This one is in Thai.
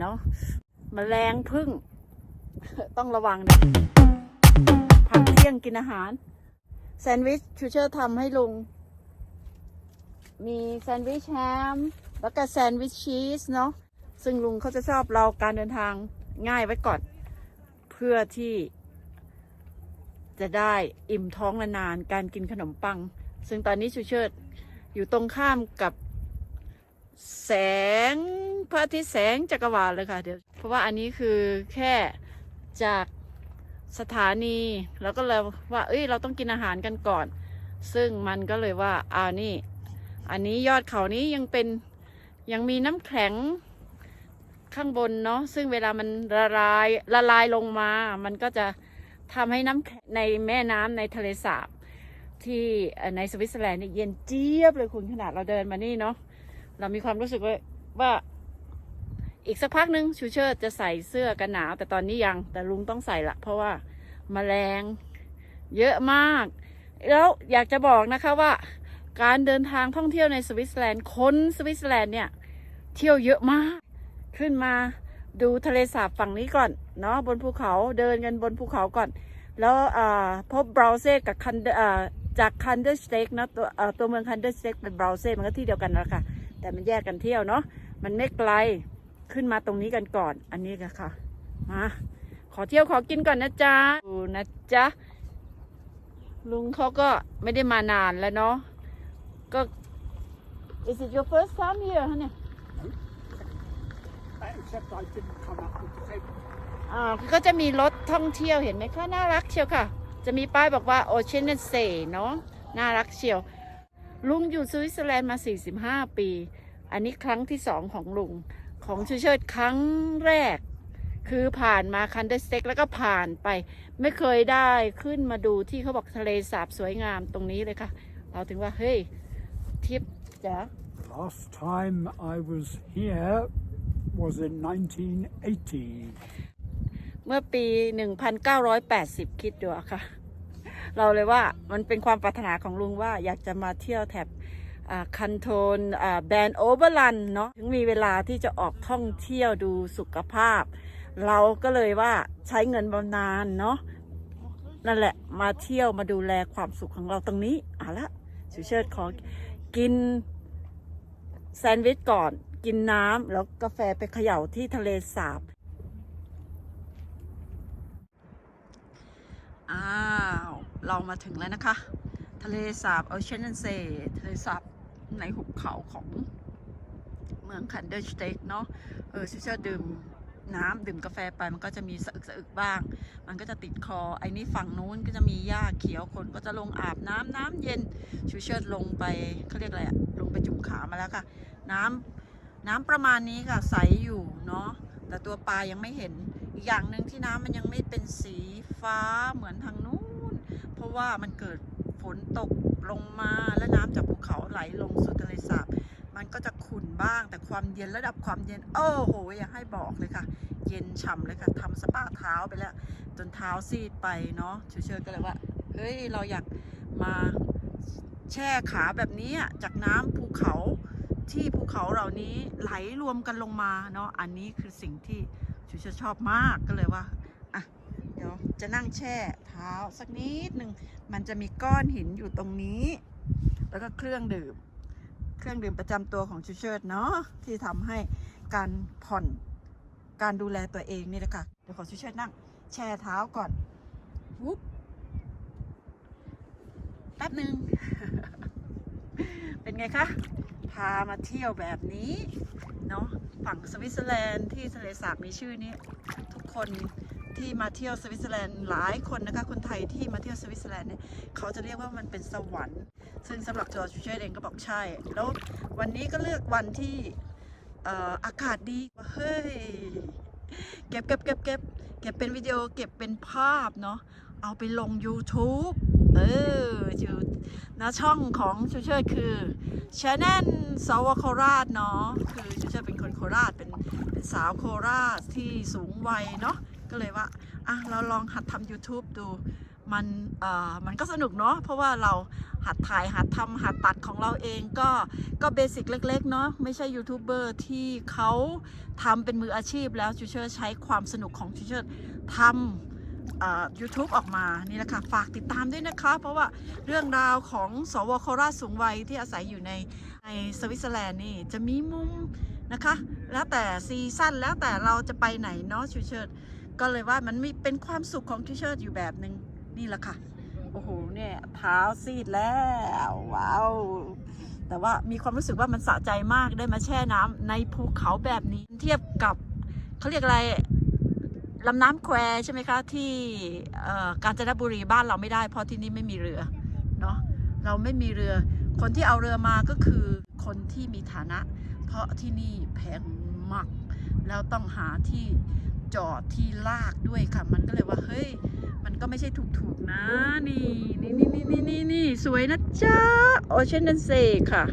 เนาะมแมลงพึ่ง ต้องระวังนะพักเที่ยงกินอาหาร แซนด์วิชชูเชอร์ทำให้ลุง มีแซนด์วิชแฮม แล้วก็แซนด์วิชชีสเนาะซึ่งลุงเขาจะชอบเราการเดินทางง่ายไว้ก่อน เพื่อที่ จะได้อิ่มท้องนานๆการกินขนมปัง ซึ่งตอนนี้ชูเชิดอยู่ตรงข้ามกับ แสงพระอาทิตย์แสงจักรวาลเลยค่ะเดี๋ยวเพราะว่าอันนี้คือแค่จากสถานีแล้วก็เลยว่า เอ้ยเราต้องกินอาหารกันก่อน ซึ่งมันก็เลยว่าอ่านี่ อันนี้ยอดเขานี้ยังเป็นยังมีน้ำแข็งข้างบนเนาะซึ่งเวลามันละลายละลายลงมา มันก็จะทำให้น้ำแข็งในแม่น้ำในทะเลสาบที่ในสวิตเซอร์แลนด์เนี่ยเย็นเจี๊ยบเลยคุณขนาดเราเดินมานี่เนาะ เรามีความรู้สึกว่าว่า อีกสักพักหนึ่งชูเชิดจะใส่เสื้อกันหนาว แต่ตอนนี้ยังแต่ลุงต้องใส่ละเพราะว่ามาแมลงเยอะมาก แล้วอยากจะบอกนะคะว่า การเดินทางท่องเที่ยวในสวิตเซอร์แลนด์คนสวิตเซอร์แลนด์เนี่ยเที่ยวเยอะมาก ขึ้นมาดูทะเลสาบฝั่งนี้ก่อนเนาะบนภูเขาเดินกันบนภูเขาก่อน แล้วอ่าพบบราวเซ่กับคันจากคันเดอร์สเต็กนะตัวอ่าตัวเมืองคันเดอร์สเต็กเป็นบราวเซ่มันก็ที่เดียวกันแหละค่ะ แต่มันแยกกันเที่ยวเนาะมันไม่ไกลขึ้นมาตรงนี้กันก่อน อันนี้ก็ค่ะมาขอเที่ยวขอกินก่อนนะจ๊ะดูนะจ๊ะลุงเขาก็ไม่ได้มานานแล้วเนาะก็ is it your first time here ฮะเนี่ย except I didn't come up with the same. อ่าก็จะมีรถท่องเที่ยวเห็นไหมคะน่ารักเชียวค่ะ จะมีป้ายบอกว่า Ocean and Say เนาะน่ารักเชียว ลุงอยู่สวิตเซอร์แลนด์มา 45 ปี อันนี้ครั้งที่สองของลุง ของชูเชิดครั้งแรก คือผ่านมาคันเดสเต็กแล้วก็ผ่านไป ไม่เคยได้ขึ้นมาดูที่เขาบอกทะเลสาบสวยงามตรงนี้เลยค่ะ เราถึงว่า เฮ้ยทริปจ๋า Last time I was here was in 1980. เมื่อปี 1980 คิดดูอะค่ะ เราเลยว่ามันเป็นความปรารถนาของลุงว่าอยากจะมาเที่ยวแถบคันโทนแบนโอเวอร์ลันเนาะถึงมีเวลาที่จะออกท่องเที่ยวดูสุขภาพ เราก็เลยว่าใช้เงินบำนาญเนาะนั่นแหละมาเที่ยวมาดูแลความสุขของเราตรงนี้เอาละชูเชิดขอกินแซนด์วิชก่อนกินน้ำแล้วกาแฟไปเขย่าที่ทะเลสาบอ้า เรามาถึงแล้วนะคะ ทะเลสาบโอเชียนเซทะเลสาบในหุบเขาของเมืองคันเดอร์สเต็กเนาะเออชิเชอร์ดื่มน้ำดื่มกาแฟไปมันก็จะมีสะอึกสะอึกบ้าง มันก็จะติดคอ ไอ้นี่ฝั่งนู้นก็จะมีหญ้าเขียวคนก็จะลงอาบน้ำน้ำเย็นชูเชิดลงไปเขาเรียกอะไรอะลงไปจุ่มขามาแล้วค่ะ น้ำน้ำประมาณนี้ค่ะใสอยู่เนาะแต่ตัวปลายังไม่เห็นอีกอย่างหนึ่งที่น้ำมันยังไม่เป็นสีฟ้าเหมือนทาง ราะว่ามันเกิดฝนตกลงมาและน้ำจากภูเขาไหลลงสู่ทะเลสาบ มันก็จะขุ่นบ้างแต่ความเย็นระดับความเย็น โอ้โหอย่าให้บอกเลยค่ะ เย็นฉ่ำเลยค่ะทำสปาเท้าไปแล้ว จนเท้าซีดไปเนาะเชื่อก็เลยว่า เฮ้ย เราอยากมาแช่ขาแบบนี้จากน้ำภูเขาที่ภูเขาเหล่านี้ไหลรวมกันลงมาเนาะอันนี้คือสิ่งที่ชูเชื่อชอบมากก็เลยว่าอะ เดี๋ยวจะนั่งแช่เท้าสักนิดหนึ่งมันจะมีก้อนหินอยู่ตรงนี้ แล้วก็เครื่องดื่ม เครื่องดื่มประจำตัวของชูเชิดเนาะที่ทำให้การผ่อนการดูแลตัวเองนี่แหละค่ะเดี๋ยวขอชูเชิดนั่ง แช่เท้าก่อนวุ๊บแป๊บหนึ่งเป็นไงคะพามาเที่ยวแบบนี้เนาะฝั่งสวิตเซอร์แลนด์ที่ทะเลสาบมีชื่อนี้ ทุกคน ที่มาเที่ยวสวิตเซอร์แลนด์หลายคนนะคะคนไทยที่มาเที่ยวสวิตเซอร์แลนด์เนี่ยเขาจะเรียกว่ามันเป็นสวรรค์ซึ่งสำหรับจอร์จเชเองก็บอกใช่ แล้ววันนี้ก็เลือกวันที่เอ่ออากาศดีเฮ้ยเก็บเก็บเก็บเก็บเก็บเป็นวิดีโอเก็บเป็นภาพเนาะเอาไปลง YouTube เอออยู่นะช่องของชูเชิดคือชาแนลสาวโคราชเนาะคือชูเชิดเป็นคนโคราชเป็นเป็นสาวโคราชที่สูงวัยเนาะ ก็เลยว่าอะเราลองหัดทำ YouTube ดูมันเอ่อมันก็สนุกเนาะเพราะว่าเราหัดถ่ายหัดทำหัดตัดของเราเองก็ก็เบสิกเล็กๆเนาะไม่ใช่ยูทูบเบอร์ที่เขาทำเป็นมืออาชีพแล้วจูเชอร์ใช้ความสนุกของจูเชอร์ทำ YouTube ออกมานี่แหละค่ะฝากติดตามด้วยนะคะ เพราะว่าเรื่องราวของสวโคราชสูงวัยที่อาศัยอยู่ในในสวิตเซอร์แลนด์นี่จะมีมุมนะคะ แล้วแต่ซีซั่นแล้วแต่เราจะไปไหนเนาะชูเชิด ก็เลยว่ามันมีเป็นความสุขของชูเชิดอยู่แบบหนึ่งนี่แหละค่ะ โอ้โหเนี่ยเท้าซีดแล้วว้าวแต่ว่ามีความรู้สึกว่ามันสะใจมากได้มาแช่น้ำในภูเขาแบบนี้เทียบกับเขาเรียกอะไรลำน้ำแควใช่ไหมคะที่กาญจนบุรีบ้านเราไม่ได้ เพราะที่นี่ไม่มีเรือเนาะเราไม่มีเรือ คนที่เอาเรือมาก็คือคนที่มีฐานะ เพราะที่นี่แพงมากแล้วต้องหาที่ จอดที่ลากด้วยค่ะ มันก็เลยว่าเฮ้ย มันก็ไม่ใช่ถูกๆนะ นี่นี่นี่นี่นี่นี่สวยนะจ๊ะโอเชียนเดนเซค่ะ